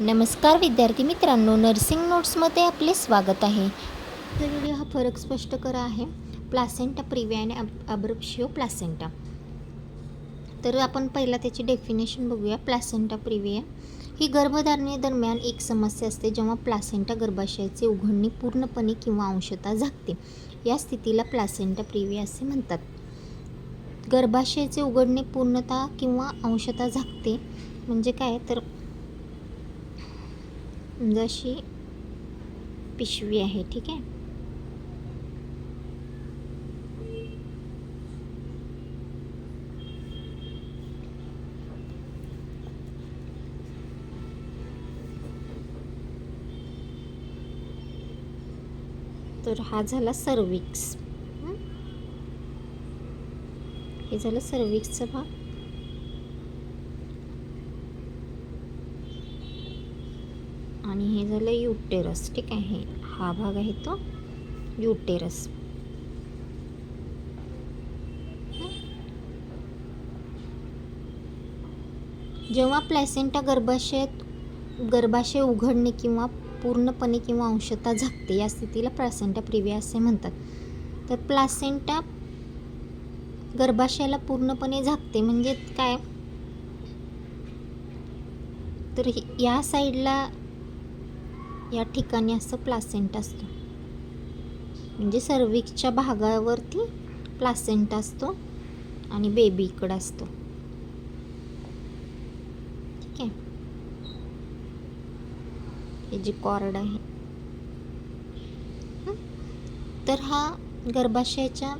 नमस्कार विद्यार्थी मित्रांनो नर्सिंग नोट्समध्ये आपले स्वागत आहे. तर व्हिडिओ हा फरक स्पष्ट करा आहे. प्लासेंटा प्रिव्या आणि अब अब्रप्शिओ प्लासेंटा तर आपण पहिला त्याची डेफिनेशन बघूया. प्लासेंटा प्रिव्या ही गर्भधारणेदरम्यान एक समस्या असते जेव्हा प्लासेंटा गर्भाशयाचे उघडणे पूर्णपणे किंवा अंशता झाकते. या स्थितीला प्लासेंटा प्रिव्या असे म्हणतात. गर्भाशयाचे उघडणे पूर्णता किंवा अंशता झाकते म्हणजे काय? तर जशी पिशवी आहे ठीक आहे? तर हा झाला सर्विक्स हे? झालं सर्विक्सचा भाग. आणि हे झालं युटेरस ठीक आहे. हा भाग आहे तो युटेरस. जेव्हा प्लॅसेंटा गर्भाशयात गर्भाशय उघडणे किंवा पूर्णपणे किंवा अंशता झाकते या स्थितीला प्लॅसेंटा प्रिव्हिया असे म्हणतात. तर प्लासेंटा गर्भाशयाला पूर्णपणे झाकते म्हणजे काय? तर ही- या साईडला या ठिकाणी असं प्लासेंट असतो. म्हणजे सर्विक्सच्या भागावरती प्लासेंट असतो आणि बेबी इकडं असतो. ठीक आहे? हे जे कॉर्ड आहे. तर हा गर्भाशयाच्या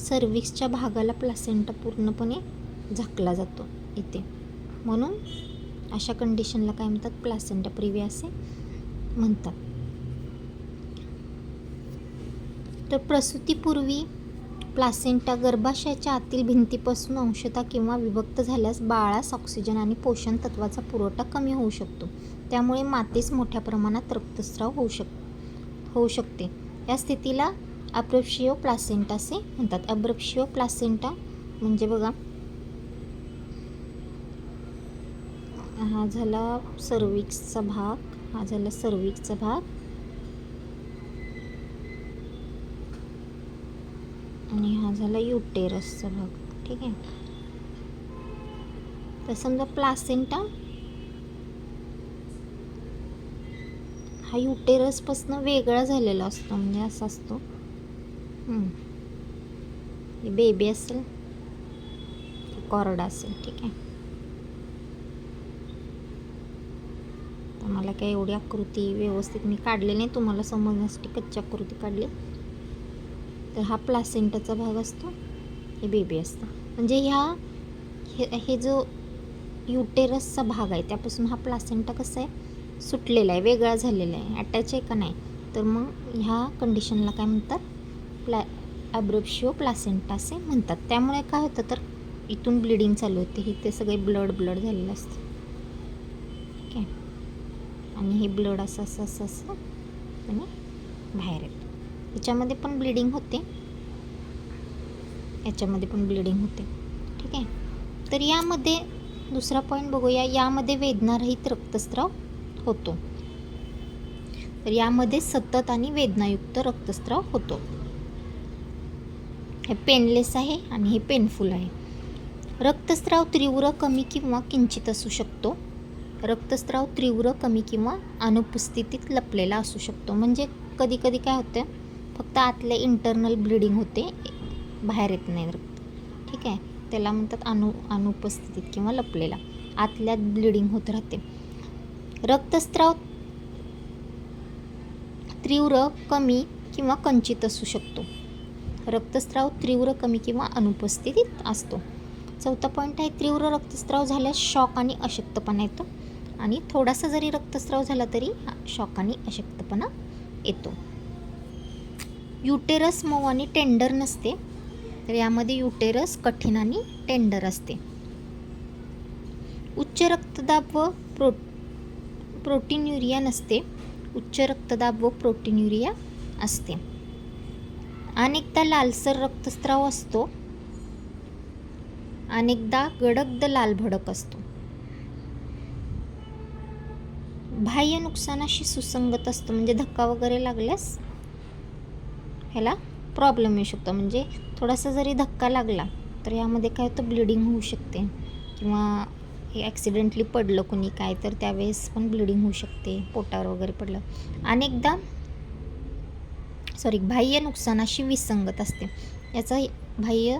सर्विक्सच्या भागाला प्लासेंटा पूर्णपणे झाकला जातो इथे. म्हणून अशा कंडिशनला काय म्हणतात? प्लासेंटा प्रिव्हिया असे म्हणतात. तर प्रसूतीपूर्वी प्लासेंटा गर्भाशयाच्या आतील भिंतीपासून अंशता किंवा विभक्त झाल्यास बाळास ऑक्सिजन आणि पोषण तत्वाचा पुरवठा कमी होऊ शकतो. त्यामुळे मातेस मोठ्या प्रमाणात रक्तस्राव होऊ शक होऊ शकते. या स्थितीला अब्रप्शिओ प्लासेंटा असे म्हणतात. अब्रप्शिओ प्लासेंटा म्हणजे बघा हा झाला सर्विक्सचा भाग हा झाला सर्विक्सचा भाग आणि हा झाला युटेरसचा भाग ठीक आहे. तर समजा प्लासेंटा. हा युटेरसपासनं वेगळा झालेला असतो म्हणजे असा असतो. बेबी असेल कॉर्ड असेल ठीक आहे. तर मला काय एवढी आकृती व्यवस्थित मी काढले नाही तुम्हाला समजण्यासाठी कच्ची आकृती काढली. तर हा प्लासेंटाचा भाग असतो हे बेबी असतं. म्हणजे ह्या हे हे जो युटेरसचा भाग आहे त्यापासून हा प्लासेंटा कसा आहे सुटलेला आहे वेगळा झालेला आहे अटॅच आहे का नाही तर मग ह्या कंडिशनला काय म्हणतात? प्ला ॲब्रोप्शिओ प्लासेंटा असे म्हणतात. त्यामुळे काय होतं तर इथून ब्लिडिंग चालू होते इथे ते सगळे ब्लड ब्लड झालेलं असतं. ठीक आहे आणि हे ब्लड असं असं असं असं आणि बाहेर येतं. याच्यामध्ये पण ब्लिडिंग होते. याच्यामध्ये पण ब्लिडिंग होते. ठीक आहे? तर यामध्ये दुसरा पॉईंट बघूया. यामध्ये वेदनारहित रक्तस्राव होतो. तर यामध्ये सतत आणि वेदनायुक्त रक्तस्राव होतो. हे पेनलेस आहे आणि हे पेनफुल आहे. रक्तस्राव तीव्र कमी किंवा किंचित असू शकतो. रक्तस्राव तीव्र कमी किंवा अनुपस्थितीत लपलेला असू शकतो. म्हणजे कधी कधी काय होतं फक्त आतले इंटरनल ब्लिडिंग होते बाहेर येत नाही रक्त. ठीक आहे? त्याला म्हणतात अनु अनुपस्थितीत किंवा लपलेला. आतल्यात ब्लिडिंग होत राहते. रक्तस्राव तीव्र कमी किंवा कंचित असू शकतो. रक्तस्राव तीव्र कमी किंवा अनुपस्थितीत असतो. चौथा पॉईंट आहे तीव्र रक्तस्राव झाल्यास शॉक आणि अशक्तपणा येतो. आणि थोडासा जरी रक्तस्राव झाला तरी हा अशक्तपणा येतो. युटेरस मऊ आणि टेंडर नसते. तर यामध्ये युटेरस कठीण आणि टेंडर असते. उच्च रक्तदाब व प्रो प्रोटीन युरिया नसते. उच्च रक्तदाब व प्रोटीन युरिया असते. अनेकदा लालसर रक्तस्राव असतो. अनेकदा गडगद लाल भडक असतो. बाह्य नुकसानाशी सुसंगत असतं. म्हणजे धक्का वगैरे लागल्यास ह्याला प्रॉब्लेम येऊ शकतो. म्हणजे थोडासा जरी धक्का लागला तर यामध्ये काय होतं? ब्लिडिंग होऊ शकते. किंवा हे ॲक्सिडेंटली पडलं कुणी काय तर त्यावेळेस पण ब्लिडिंग होऊ शकते. पोटावर वगैरे पडलं. अनेकदा सॉरी बाह्य नुकसानाशी विसंगत असते. याचा बाह्य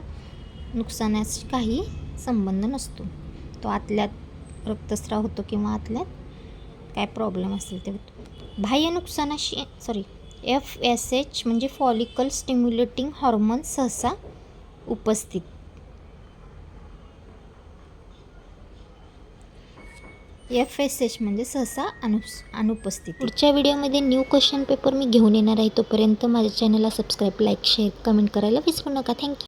नुकसानाशी काही संबंध नसतो. तो आतल्यात रक्तस्राव होतो किंवा आतल्यात काय प्रॉब्लेम असेल ते बाह्य नुकसानाशी सॉरी एफ एस एच म्हणजे फॉलिकल स्टिम्युलेटिंग हॉर्मोन सहसा उपस्थित. एफ एस एच म्हणजे सहसा अनुस अनुपस्थित. पुढच्या व्हिडिओमध्ये न्यू क्वेश्चन पेपर मी घेऊन येणार आहे. तोपर्यंत माझ्या चॅनलला सबस्क्राईब लाईक शेअर कमेंट करायला विसरू नका. थँक्यू